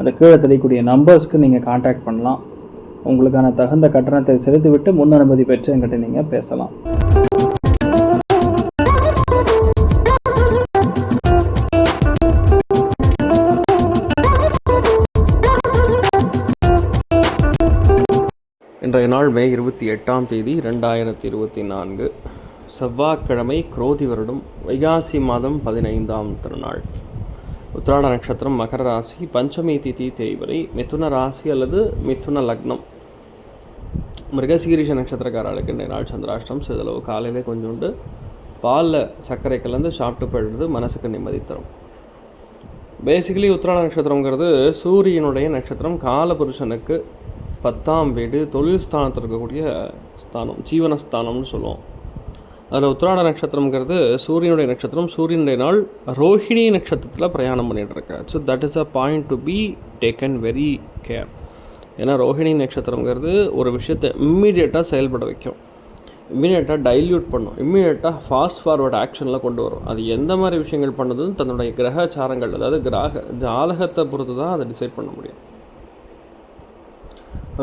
அந்த கீழே தெரியக்கூடிய நம்பர்ஸ்க்கு நீங்கள் காண்டாக்ட் பண்ணலாம். உங்களுக்கான தகுந்த கட்டணத்தை செலுத்திவிட்டு முன் அனுமதி பெற்று என்கிட்ட நீங்கள் பேசலாம். இன்றைய நாள் மே இருபத்தி எட்டாம் தேதி ரெண்டாயிரத்தி இருபத்தி நான்கு. செவ்வாய்க்கிழமை குரோதி வருடம் வைகாசி மாதம் பதினைந்தாம் திருநாள். உத்திராட நட்சத்திரம் மகர ராசி பஞ்சமி திதி தேய்வரை மிதுன ராசி அல்லது மிதுன லக்னம். மிருகசீரிஷ நட்சத்திரக்காரர்களுக்கு இன்றைய நாள் சந்திராஷ்டம். சிறிதளவு காலையிலே கொஞ்சோண்டு பாலில் சர்க்கரை கலந்து சாப்பிட்டு போயிடுறது மனசுக்கு நிம்மதி தரும். பேசிக்கலி உத்திராட நட்சத்திரங்கிறது சூரியனுடைய நட்சத்திரம். காலபுருஷனுக்கு பத்தாம் வீடு தொழில் ஸ்தானத்தில் இருக்கக்கூடிய ஸ்தானம் ஜீவனஸ்தானம்னு சொல்லுவோம். அதில் உத்திராட நட்சத்திரம்ங்கிறது சூரியனுடைய நட்சத்திரம் சூரியனுடைய நாள் ரோஹிணி நட்சத்திரத்தில் பிரயாணம் பண்ணிகிட்டு இருக்க. So that is a point to be taken very care ஏன்னா ரோஹிணி நட்சத்திரங்கிறது ஒரு விஷயத்தை இம்மிடியேட்டாக செயல்பட வைக்கும். இம்மீடியட்டாக டைல்யூட் பண்ணும். இம்மிடியேட்டாக ஃபாஸ்ட் ஃபார்வர்ட் ஆக்ஷனில் கொண்டு வரும். அது எந்த மாதிரி விஷயங்கள் பண்ணுதுன்னு தன்னுடைய கிரகச்சாரங்கள் அதாவது கிரக ஜாதகத்தை பொறுத்து தான் அதை டிசைட் பண்ண முடியும்.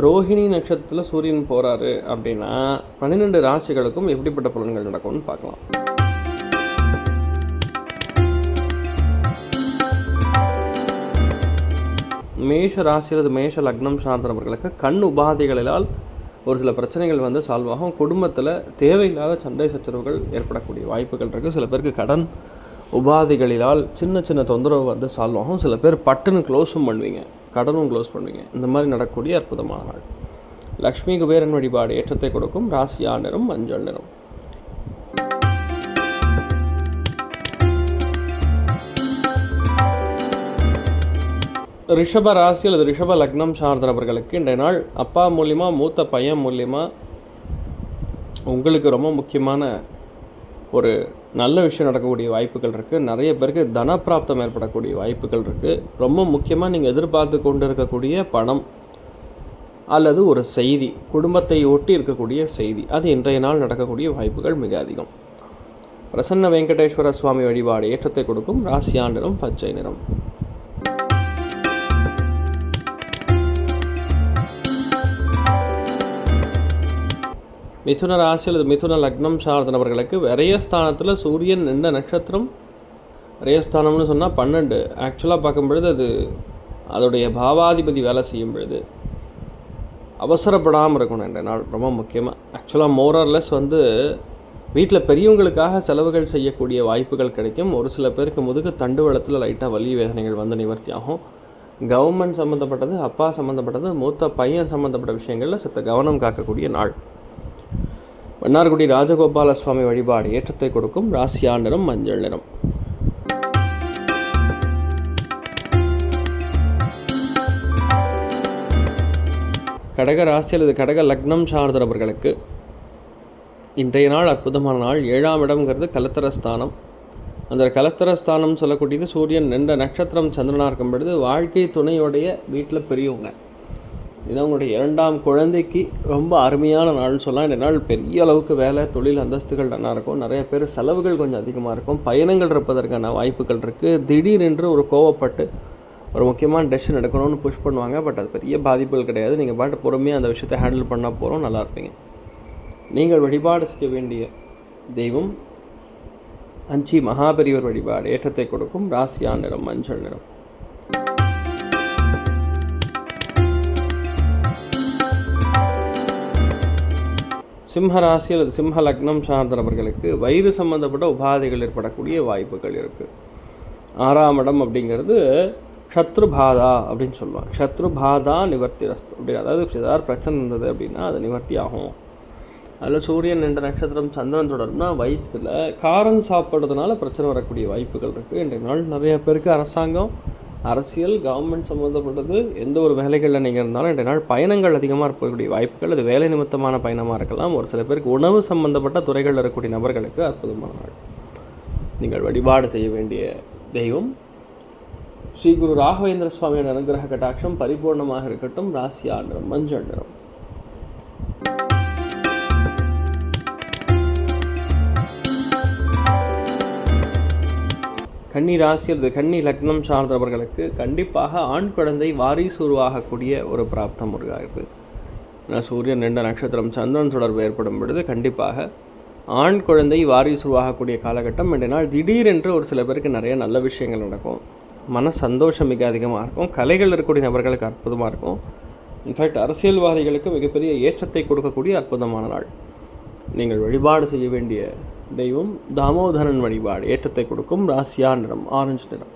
ரோஹிணி நட்சத்திரத்தில் சூரியன் போகிறாரு அப்படின்னா பன்னிரெண்டு ராசிகளுக்கும் எப்படிப்பட்ட பலன்கள் நடக்கும்னு பார்க்கலாம். மேஷ ராசியிலது மேஷ லக்னம் சார்ந்தவர்களுக்கு கண் உபாதைகளினால் ஒரு சில பிரச்சனைகள் வந்து சால்வ் ஆகும். குடும்பத்தில் தேவையில்லாத சண்டை சச்சரவுகள் ஏற்படக்கூடிய வாய்ப்புகள் இருக்குது சில பேருக்கு கடன் உபாதைகளினால் சின்ன சின்ன தொந்தரவு வந்து சால்வ் ஆகும். சில பேர் பட்டுன்னு க்ளோஸும் பண்ணுவீங்க. கடனும் க்ளோஸ் பண்ணுவீங்க. இந்த மாதிரி நடக்கக்கூடிய அற்புதமான நாள். லக்ஷ்மி குபேரன் வழிபாடு ஏற்றத்தை கொடுக்கும். ராசியா நிறம் மஞ்சள் நிறம். ரிஷப ராசி அல்லது ரிஷப லக்னம் சார்ந்தவர்களுக்கு இன்றைய நாள் அப்பா மூலிமா மூத்த பையன் மூலிமா உங்களுக்கு ரொம்ப முக்கியமான ஒரு நல்ல விஷயம் நடக்கக்கூடிய வாய்ப்புகள் இருக்குது நிறைய பேருக்கு தனப்பிராப்தம் ஏற்படக்கூடிய வாய்ப்புகள் இருக்குது ரொம்ப முக்கியமாக நீங்கள் எதிர்பார்த்து கொண்டு இருக்கக்கூடிய பணம் அல்லது ஒரு செய்தி குடும்பத்தை ஒட்டி இருக்கக்கூடிய செய்தி அது இன்றைய நாள் நடக்கக்கூடிய வாய்ப்புகள் மிக அதிகம். பிரசன்ன வெங்கடேஸ்வர சுவாமி வழிபாடு ஏற்றத்தை கொடுக்கும். ராசியா நிறம் பச்சை நிறம். மிதுன ராசி அல்லது மிதுன லக்னம் சார்ந்த நபர்களுக்கு விரயஸ்தானத்தில் சூரியன் நின்ற நட்சத்திரம். விரயஸ்தானம்னு சொன்னால் பன்னெண்டு. ஆக்சுவலாக பார்க்கும் பொழுது அது அதோடைய பாவாதிபதி வேலை செய்யும் பொழுது. அவசரப்படாமல் இருக்கணும் இந்த நாள் ரொம்ப முக்கியமாக ஆக்சுவலாக மோரர்லெஸ் வந்து வீட்டில் பெரியவங்களுக்காக செலவுகள் செய்யக்கூடிய வாய்ப்புகள் கிடைக்கும். ஒரு சில பேருக்கு முதுகு தண்டுவளத்தில் லைட்டாக வலி வேதனைகள் வந்து நிவர்த்தி ஆகும். கவர்மெண்ட் சம்மந்தப்பட்டது அப்பா சம்மந்தப்பட்டது மூத்த பையன் சம்மந்தப்பட்ட விஷயங்களில் சத்த கவனம் காக்கக்கூடிய நாள். மன்னார்குடி ராஜகோபால சுவாமி வழிபாடு ஏற்றத்தை கொடுக்கும் ராசியா நிறம் மஞ்சள் நிறம் கடக ராசி அல்லது கடக லக்னம் சார்ந்தவர்களுக்கு இன்றைய நாள் அற்புதமான நாள். ஏழாம் இடம்ங்கிறது கலத்தரஸ்தானம் அந்த கலத்தரஸ்தானம் சொல்லக்கூடியது சூரியன் நின்ற நட்சத்திரம் சந்திரனாக இருக்கும் பொழுது வாழ்க்கை துணையுடைய வீட்டில் பெரியவங்க. இது அவங்களுடைய இரண்டாம் குழந்தைக்கு ரொம்ப அருமையான நாள்னு சொல்லலாம். இந்த நாள் பெரிய அளவுக்கு வேலை தொழில் அந்தஸ்துகள் நல்லா இருக்கும். நிறைய பேர் செலவுகள் கொஞ்சம் அதிகமாக இருக்கும். பயணங்கள் இருப்பதற்கான வாய்ப்புகள் இருக்குது திடீரென்று ஒரு கோவப்பட்டு ஒரு முக்கியமான டெசிஷன் எடுக்கணும்னு புஷ் பண்ணுவாங்க. பட் அது பெரிய பாதிப்புகள் கிடையாது. நீங்கள் பாட்டு பொறுமையாக அந்த விஷயத்தை ஹேண்டில் பண்ணால் போகிறோம் நல்லா இருப்பீங்க. நீங்கள் வழிபாடு செய்ய வேண்டிய தெய்வம் அஞ்சி மகாபெரியவர் வழிபாடு ஏற்றத்தை கொடுக்கும். ராசியா நிறம் மஞ்சள் நிறம். சிம்ம ராசி அல்லது சிம்ம லக்னம் சார்ந்தவர்களுக்கு வயிறு சம்பந்தப்பட்ட உபாதைகள் ஏற்படக்கூடிய வாய்ப்புகள் இருக்குது ஆறாம் இடம் அப்படிங்கிறது ஷத்ருபாதா அப்படின்னு சொல்லுவாங்க. ஷத்ருபாதா நிவர்த்தி ரஸ்து அப்படி அதாவது ஏதாவது பிரச்சனை இருந்தது அப்படின்னா அது நிவர்த்தி ஆகும். அதில் சூரியன் என்ற நட்சத்திரம் சந்திரன் தொடரும்னா வயிற்றில் காரம் சாப்பிட்றதுனால பிரச்சனை வரக்கூடிய வாய்ப்புகள் இருக்குது இன்றைய நாள் நிறைய பேருக்கு அரசாங்கம் அரசியல் கவர்மெண்ட் சம்மந்தப்பட்டது எந்த ஒரு வேலைகளில் நீங்கள் இருந்தாலும் ரெண்டு நாள் பயணங்கள் அதிகமாக இருக்கக்கூடிய வாய்ப்புகள் அது வேலை நிமித்தமான பயணமாக இருக்கலாம். ஒரு சில பேருக்கு உணவு சம்பந்தப்பட்ட துறைகளில் இருக்கக்கூடிய நபர்களுக்கு அற்புதமான நாள். நீங்கள் வழிபாடு செய்ய வேண்டிய தெய்வம். ஸ்ரீ குரு ராகவேந்திர சுவாமியோட அனுகிரக கட்டாட்சம் பரிபூர்ணமாக இருக்கட்டும். ராசியா ஆண்டரம் மஞ்சள் நிறம். கன்னி ராசி அல்லது கன்னி லக்னம் சார்ந்தவர்களுக்கு கண்டிப்பாக ஆண் குழந்தை வாரிசு உருவாகக்கூடிய ஒரு பிராப்தம் உருவாகிறது. ஏன்னா சூரியன் ரெண்டு நட்சத்திரம் சந்திரன் தொடர்பு ஏற்படும் பொழுது கண்டிப்பாக ஆண் குழந்தை வாரிசு உருவாகக்கூடிய காலகட்டம். என்றனால் நாள் திடீரென்று ஒரு சில பேருக்கு நிறைய நல்ல விஷயங்கள் நடக்கும். மன சந்தோஷம் மிக அதிகமாக இருக்கும். கலைகள் இருக்கக்கூடிய நபர்களுக்கு அற்புதமாக இருக்கும். இன்ஃபேக்ட் அரசியல்வாதிகளுக்கு மிகப்பெரிய ஏற்றத்தை கொடுக்கக்கூடிய அற்புதமான நாள். நீங்கள் வழிபாடு செய்ய வேண்டிய தெய்வம் தாமோதரன் வழிபாடு ஏற்றத்தை கொடுக்கும் ராசியா நிறம் ஆரஞ்சு நிறம்.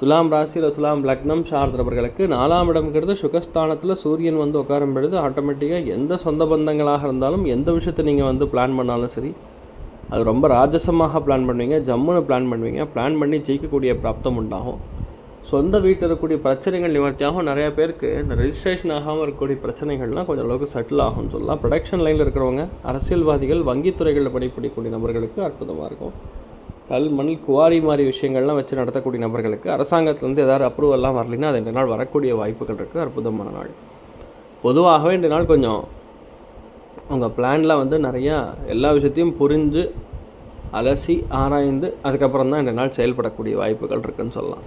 துலாம் ராசியில் துலாம் லக்னம் சார்ந்தவர்களுக்கு நாலாம் இடம்ங்கிறது சுகஸ்தானத்தில் சூரியன் வந்து உட்காரும் பொழுது ஆட்டோமேட்டிக்காக எந்த சொந்த பந்தங்களாக இருந்தாலும் எந்த விஷயத்தை நீங்கள் வந்து பிளான் பண்ணாலும் சரி அது ரொம்ப ராஜசமாக பிளான் பண்ணுவீங்க. ஜம்முன்னு பிளான் பண்ணுவீங்க. பிளான் பண்ணி ஜெயிக்கக்கூடிய பிராப்தம் உண்டாகும். சொந்த வீட்டில் இருக்கக்கூடிய பிரச்சனைகள் நிவர்த்தியாகும். நிறையா பேருக்கு இந்த ரெஜிஸ்ட்ரேஷன் ஆகாமல் இருக்கக்கூடிய பிரச்சனைகள்லாம் கொஞ்சம் அளவுக்கு செட்டில் ஆகும்னு சொல்லலாம். ப்ரொடக்ஷன் லைனில் இருக்கிறவங்க அரசியல்வாதிகள் வங்கித்துறைகளில் பணிபுரியக்கூடிய நபர்களுக்கு அற்புதமாக இருக்கும். கல் மண் குவாரி மாதிரி விஷயங்கள்லாம் வச்சு நடத்தக்கூடிய நபர்களுக்கு அரசாங்கத்துலேருந்து ஏதாவது அப்ரூவல்லாம் வரலைன்னா அது ரெண்டு நாள் வரக்கூடிய வாய்ப்புகள் இருக்குது அற்புதமான நாள். பொதுவாகவே இந்த நாள் கொஞ்சம் உங்கள் பிளானில் வந்து நிறையா எல்லா விஷயத்தையும் புரிஞ்சு அலசி ஆராய்ந்து அதுக்கப்புறம் தான் இந்த நாள் செயல்படக்கூடிய வாய்ப்புகள் இருக்குதுன்னு சொல்லலாம்.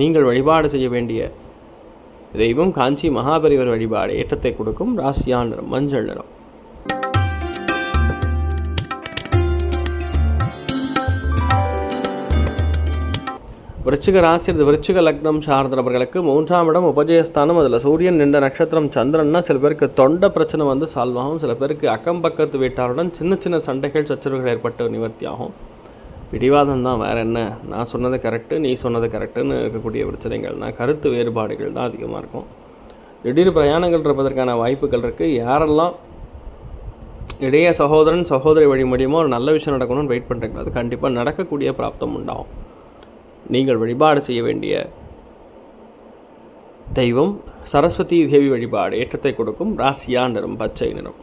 நீங்கள் வழிபாடு செய்ய வேண்டிய தெய்வம் காஞ்சி மகாபரிவர் வழிபாடு ஏற்றத்தை கொடுக்கும் ராசியா நிறம் மஞ்சள் நிறம். விருச்சிக ராசி விருச்சிக லக்னம் சார்ந்தவர்களுக்கு மூன்றாம் இடம் உபஜயஸ்தானம். அதில் சூரியன் நின்ற நட்சத்திரம் சந்திரன்னா சில பேருக்கு தொண்டை பிரச்சனை வந்து சால்வ் ஆகும். சில பேருக்கு அக்கம் பக்கத்து வீட்டாருடன் சின்ன சின்ன சண்டைகள் சச்சரவுகள் ஏற்பட்டு நிவர்த்தி ஆகும். பிடிவாதம் தான் வேறு என்ன? நான் சொன்னது கரெக்டு நீ சொன்னது கரெக்டுன்னு இருக்கக்கூடிய பிரச்சனைகள்னா கருத்து வேறுபாடுகள் தான் அதிகமாக இருக்கும். திடீர் பிரயாணங்கள் இருப்பதற்கான வாய்ப்புகள் இருக்குது யாரெல்லாம் இடையே சகோதரன் சகோதரி வழி மூலியமாக ஒரு நல்ல விஷயம் நடக்கணும்னு வெயிட் பண்ணுறீங்களோ அது கண்டிப்பாக நடக்கக்கூடிய பிராப்தம் உண்டாகும். நீங்கள் வழிபாடு செய்ய வேண்டிய தெய்வம் சரஸ்வதி தேவி வழிபாடு ஏற்றத்தை கொடுக்கும். ராசியா நிறம் பச்சை நிறம்.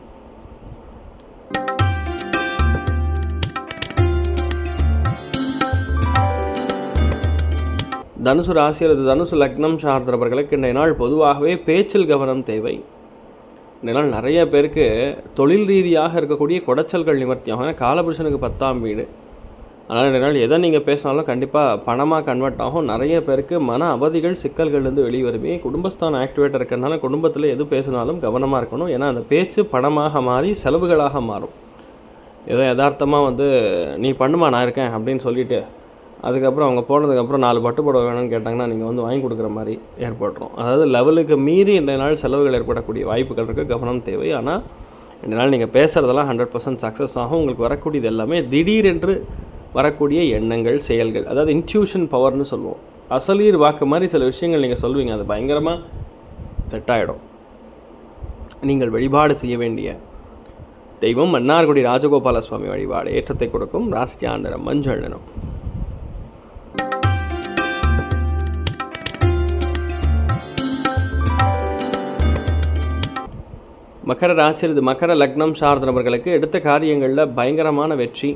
தனுசு ராசி அல்லது தனுசு லக்னம் சார்ந்தவர்களுக்கு இன்றைய நாள் பொதுவாகவே பேச்சில் கவனம் தேவை. இந்த நாள் நிறைய பேருக்கு தொழில் ரீதியாக இருக்கக்கூடிய குடைச்சல்கள் நிவர்த்தியாகும். ஏன்னா காலபுருஷனுக்கு பத்தாம் வீடு. அதனால் இந்த நாள் எதை நீங்கள் பேசினாலும் கண்டிப்பாக பணமாக கன்வெர்ட் ஆகும். நிறைய பேருக்கு மன அவதிகள் சிக்கல்கள்லேருந்து வெளியே வருமே. குடும்பஸ்தான் ஆக்டிவேட் இருக்கிறதுனால குடும்பத்தில் எது பேசினாலும் கவனமாக இருக்கணும். ஏன்னா அந்த பேச்சு பணமாக மாறி செலவுகளாக மாறும். ஏதோ யதார்த்தமாக வந்து நீ பண்ணுமா நான் இருக்கேன் அப்படின்னு சொல்லிட்டு அதுக்கப்புறம் அவங்க போனதுக்கப்புறம் நாலு பட்டு புடவை வேணும்னு கேட்டாங்கன்னா நீங்கள் வந்து வாங்கி கொடுக்குற மாதிரி ஏற்பட்டுரும். அதாவது லெவலுக்கு மீறி இந்த நாள் செலவுகள் ஏற்படக்கூடிய வாய்ப்புகள் இருக்குது கவனம் தேவை. ஆனால் இந்த நாள் நீங்கள் பேசுகிறதெல்லாம் ஹண்ட்ரட் பர்சன்ட் சக்ஸஸ் ஆகும். உங்களுக்கு வரக்கூடியது எல்லாமே திடீரென்று வரக்கூடிய எண்ணங்கள் செயல்கள். அதாவது இன்ட்யூஷன் பவர்னு சொல்லுவோம். அசலீர் வாக்கு மாதிரி சில விஷயங்கள் நீங்கள் சொல்லுவீங்க அது பயங்கரமாக செட் ஆகிடும் நீங்கள் வழிபாடு செய்ய வேண்டிய தெய்வம் மன்னார்குடி ராஜகோபால சுவாமி வழிபாடு. ஏற்றத்தை கொடுக்கும். ராசியா நிறம் மஞ்சள் நிறம். மகர ராசி இது மகர லக்னம் சார்ந்த நபர்களுக்கு எடுத்த காரியங்களில் பயங்கரமான வெற்றி.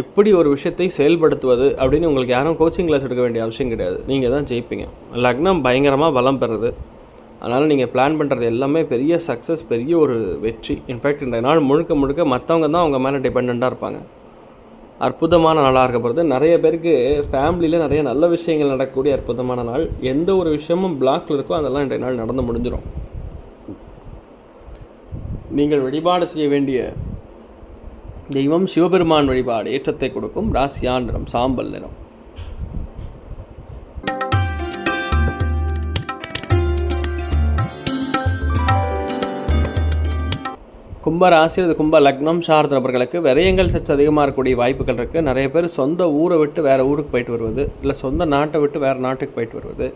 எப்படி ஒரு விஷயத்தை செயல்படுத்துவது அப்படின்னு உங்களுக்கு யாரும் கோச்சிங் கிளாஸ் எடுக்க வேண்டிய அவசியம் கிடையாது. நீங்கள் தான் ஜெயிப்பீங்க. லக்னம் பயங்கரமாக பலம் பெறுது. அதனால் நீங்கள் பிளான் பண்ணுறது எல்லாமே பெரிய சக்ஸஸ் பெரிய ஒரு வெற்றி. இன்ஃபேக்ட் இந்த நாள் முழுக்க முழுக்க மற்றவங்க தான் அவங்க மேலே டிபெண்ட்டாக இருப்பாங்க. அற்புதமான நாளாக இருக்க போகிறது நிறைய பேருக்கு ஃபேமிலியில் நிறைய நல்ல விஷயங்கள் நடக்கக்கூடிய அற்புதமான நாள். எந்த ஒரு விஷயமும் பிளாக்ல இருக்கோ அதெல்லாம் இன்றைய நாள் நடந்து முடிஞ்சிடும் நீங்கள் வழிபாடு செய்ய வேண்டிய தெய்வம் சிவபெருமான் வழிபாடு ஏற்றத்தை கொடுக்கும் ராசியா நிறம் சாம்பல் நிறம். கும்ப ராசி அது கும்ப லக்னம் சார்ந்த நபர்களுக்கு விரயங்கள் சற்று அதிகமாக இருக்கக்கூடிய வாய்ப்புகள் இருக்குது நிறைய பேர் சொந்த ஊரை விட்டு வேறு ஊருக்கு போயிட்டு வருவது இல்லை சொந்த நாட்டை விட்டு வேறு நாட்டுக்கு போயிட்டு வருவது.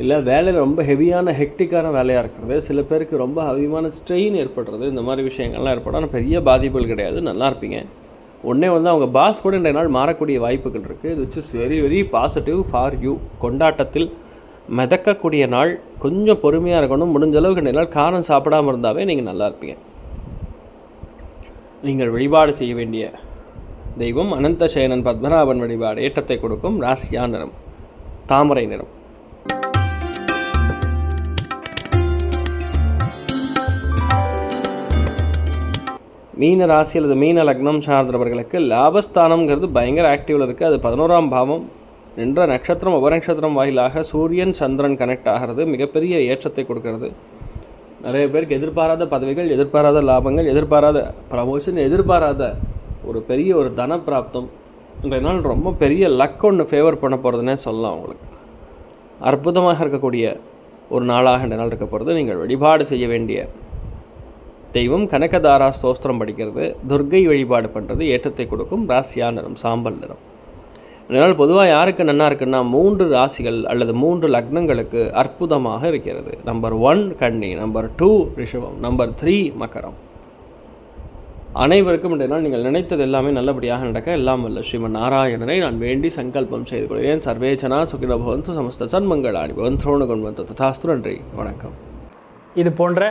இல்லை வேலையில் ரொம்ப ஹெவியான ஹெக்டிக்கான வேலையாக இருக்கிறது. சில பேருக்கு ரொம்ப அதிகமான ஸ்ட்ரெயின் ஏற்படுறது இந்த மாதிரி விஷயங்கள்லாம் ஏற்படும். ஆனால் பெரிய பாதிப்புகள் கிடையாது. நல்லா இருப்பீங்க. உடனே வந்து அவங்க பாஸ் கூட இன்றைய நாள் மாறக்கூடிய வாய்ப்புகள் இருக்குது இது which is very very positive for you கொண்டாட்டத்தில் மிதக்கக்கூடிய நாள் கொஞ்சம் பொறுமையாக இருக்கணும். முடிஞ்ச அளவுக்கு இன்றைய நாள் காரம் சாப்பிடாம இருந்தாவே நீங்கள் நல்லா இருப்பீங்க. நீங்கள் வழிபாடு செய்ய வேண்டிய தெய்வம் அனந்த சேனன் பத்மநாபன் வழிபாடு ஏற்றத்தை கொடுக்கும் ராசியா நிறம் தாமரை நிறம். மீன ராசி அல்லது மீன லக்னம் சார்ந்தவர்களுக்கு லாபஸ்தானம்ங்கிறது பயங்கர ஆக்டிவில் இருக்குது அது பதினோராம் பாவம் நின்ற நட்சத்திரம் உபநட்சத்திரம் வாயிலாக சூரியன் சந்திரன் கனெக்ட் ஆகிறது. மிகப்பெரிய ஏற்றத்தை கொடுக்கறது. நிறைய பேருக்கு எதிர்பாராத பதவிகள் எதிர்பாராத லாபங்கள் எதிர்பாராத ப்ரமோஷன் எதிர்பாராத ஒரு பெரிய ஒரு தன பிராப்தம் இன்றைய நாள் ரொம்ப பெரிய லக் ஒன்று ஃபேவர் பண்ண போகிறதுனே சொல்லலாம் உங்களுக்கு. அற்புதமாக இருக்கக்கூடிய ஒரு நாளாக இந்த நாள் இருக்க போகிறது நீங்கள் வழிபாடு செய்ய வேண்டிய தெய்வம் கனகதாரா ஸ்தோஸ்திரம் படிக்கிறது துர்க்கை வழிபாடு பண்ணுறது ஏற்றத்தை கொடுக்கும் ராசியா நிறம் சாம்பல் நிறம். இதனால் பொதுவாக யாருக்கு நன்னா இருக்குன்னா மூன்று ராசிகள் அல்லது மூன்று லக்னங்களுக்கு அற்புதமாக இருக்கிறது. நம்பர் ஒன் கன்னி நம்பர் டூ ரிஷபம் நம்பர் த்ரீ மகரம். அனைவருக்கும் இன்றைய நீங்கள் நினைத்தது எல்லாமே நல்லபடியாக நடக்க எல்லாம் வல்ல. ஸ்ரீமன் நாராயணனை நான் வேண்டி சங்கல்பம் செய்து கொள்கிறேன். சர்வேச்சனா சுகின சமஸ்த சன்மங்களாணி பவன் திரோண கொண்டு ததாஸ்து நன்றி. வணக்கம். இது போன்ற